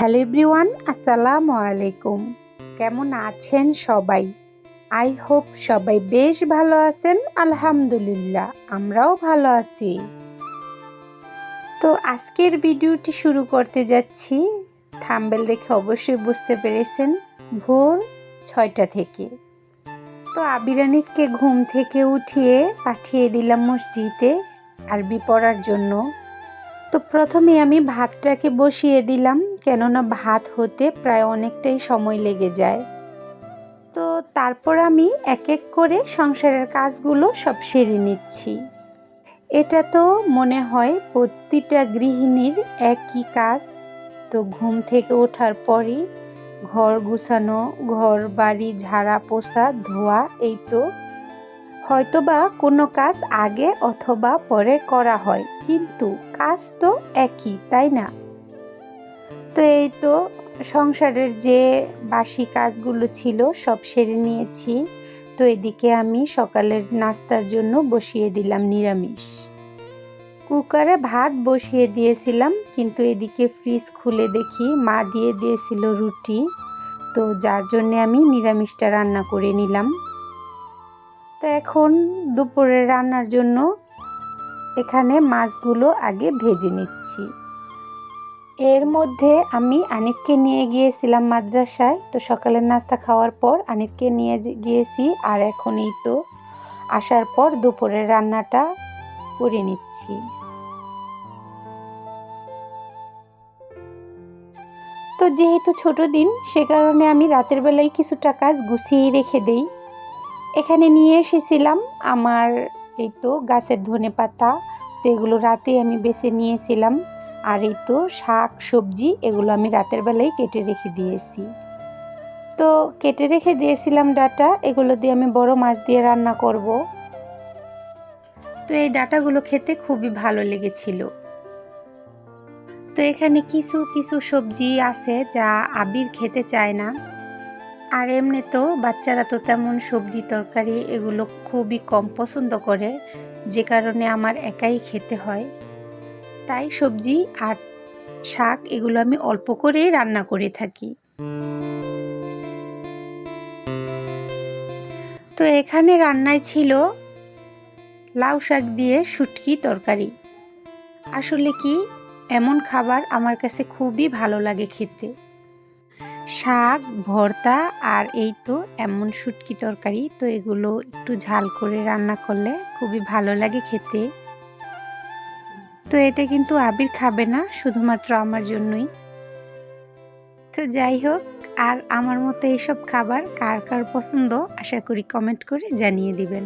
Hello everyone, আসসালামু আলাইকুম। কেমন আছেন সবাই? আই হোপ সবাই বেশ ভালো আছেন, আলহামদুলিল্লাহ, আমরাও ভালো আছি। তো আজকের ভিডিওটি শুরু করতে যাচ্ছি। থাম্বেল দেখে অবশ্যই বুঝতে পেরেছেন, ভোর ছয়টা থেকে। তো আবিরানিফকে ঘুম থেকে উঠিয়ে পাঠিয়ে দিলাম মসজিদে আরবি পড়ার জন্য। তো প্রথমে আমি ভাতটাকে বসিয়ে দিলাম। কেননা ভাত হতে প্রায় অনেকটাই সময় লেগে যায়। তো তারপর আমি এক এক করে সংসারের কাজগুলো সব সেরে নিচ্ছি। এটা তো মনে হয় প্রতিটা গৃহিণীর একই কাজ। তো ঘুম থেকে ওঠার পরই ঘর গুছানো, ঘর বাড়ি ঝাড়া পোষা ধোয়া, এই তো। হয়তোবা কোনো কাজ আগে অথবা পরে করা হয়, কিন্তু কাজ তো একই, তাই না? তো এই তো সংসারের যে বাসি কাজগুলো ছিল সব সেরে নিয়েছি। তো এদিকে আমি সকালের নাস্তার জন্য বসিয়ে দিলাম নিরামিষ। কুকারে ভাত বসিয়ে দিয়েছিলাম, কিন্তু এদিকে ফ্রিজ খুলে দেখি মা দিয়ে দিয়েছিল রুটি। তো যার জন্যে আমি নিরামিষটা রান্না করে নিলাম। তো এখন দুপুরে রান্নার জন্য এখানে মাছগুলো আগে ভেজে নিচ্ছি। এর মধ্যে আমি আনিফকে নিয়ে গিয়েছিলাম মাদ্রাসায়। তো সকালের নাস্তা খাওয়ার পর আনিফকে নিয়ে গিয়েছি আর এখন এই তো আসার পর দুপুরের রান্নাটা করে নিচ্ছি। তো যেহেতু ছোট দিন, সে কারণে আমি রাতের বেলায় কিছুটা কাজ গুছিয়ে রেখে দেই। এখানে নিয়ে এসেছিলাম আমার এই তো গাছের ধনে পাতা তো এগুলো রাতে আমি বেছে নিয়েছিলাম। আর এই তো শাক, সবজি, এগুলো আমি রাতের বেলায় কেটে রেখে দিয়েছি। তো কেটে রেখে দিয়েছিলাম ডাটা, এগুলো দিয়ে আমি বড় মাছ দিয়ে রান্না করব। তো এই ডাটাগুলো খেতে খুবই ভালো লেগেছিল। তো এখানে কিছু কিছু সবজি আছে যা আবির খেতে চায় না। আর এমনি তো বাচ্চারা তো তেমন সবজি তরকারি এগুলো খুবই কম পছন্দ করে, যে কারণে আমার একাই খেতে হয়। তাই সবজি আর শাক এগুলো আমি অল্প করেই রান্না করে থাকি। তো এখানে রান্নায় ছিল লাউ শাক দিয়ে শুটকি তরকারি। আসলে কি, এমন খাবার আমার কাছে খুবই ভালো লাগে খেতে। শাক, ভর্তা আর এই তো এমন শুটকি তরকারি, তো এগুলো একটু ঝাল করে রান্না করলে খুবই ভালো লাগে খেতে। তো এটা কিন্তু আবির খাবে না, শুধুমাত্র আমার জন্যই। তো যাই হোক, আর আমার মতো এইসব খাবার কার কার পছন্দ, আশা করি কমেন্ট করে জানিয়ে দিবেন।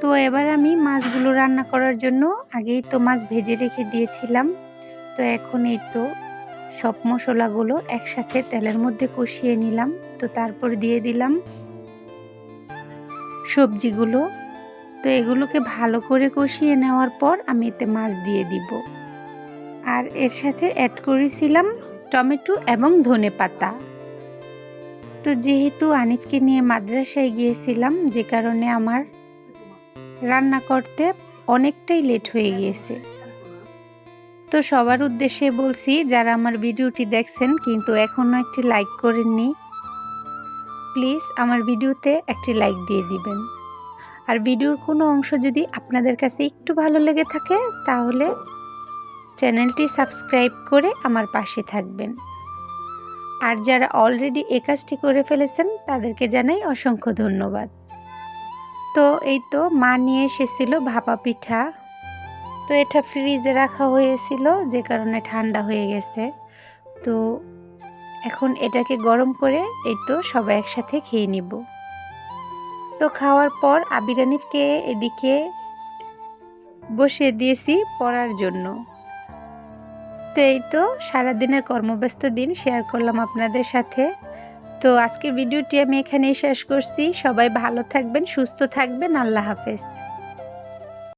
তো এবার আমি মাছগুলো রান্না করার জন্য আগেই তো মাছ ভেজে রেখে দিয়েছিলাম। তো এখন এই তো সব মশলাগুলো একসাথে তেলের মধ্যে কষিয়ে নিলাম। তো তারপর দিয়ে দিলাম সবজিগুলো। তো এগুলোকে ভালো করে কষিয়ে নেওয়ার পর আমি এতে মাছ দিয়ে দিব। আর এর সাথে অ্যাড করেছিলাম টমেটো এবং ধনে পাতা। তো যেহেতু আনিফকে নিয়ে মাদ্রাসায় গিয়েছিলাম, যে কারণে আমার রান্না করতে অনেকটাই লেট হয়ে গিয়েছে। তো সবার উদ্দেশ্যে বলছি, যারা আমার ভিডিওটি দেখছেন কিন্তু এখনও একটি লাইক করেননি প্লিজ আমার ভিডিওতে একটি লাইক দিয়ে দিবেন। আর ভিডিওর কোনো অংশ যদি আপনাদের কাছে একটু ভালো লেগে থাকে, তাহলে চ্যানেলটি সাবস্ক্রাইব করে আমার পাশে থাকবেন। আর যারা অলরেডি এ কাজটি করে ফেলেছেন, তাদেরকে জানাই অসংখ্য ধন্যবাদ। তো এই তো মা নিয়ে এসেছিল ভাপা পিঠা। তো এটা ফ্রিজে রাখা হয়েছিল, যে কারণে ঠান্ডা হয়ে গেছে। তো এখন এটাকে গরম করে এই তো সবাই একসাথে খেয়ে নিব। তো খাওয়ার পর আবির আনিফকে এদিকে বসিয়ে দিয়েছি পড়ার জন্য। তো এই তো সারাদিনের কর্মব্যস্ত দিন শেয়ার করলাম আপনাদের সাথে। তো আজকের ভিডিওটি আমি এখানেই শেষ করছি। সবাই ভালো থাকবেন, সুস্থ থাকবেন। আল্লাহ হাফেজ।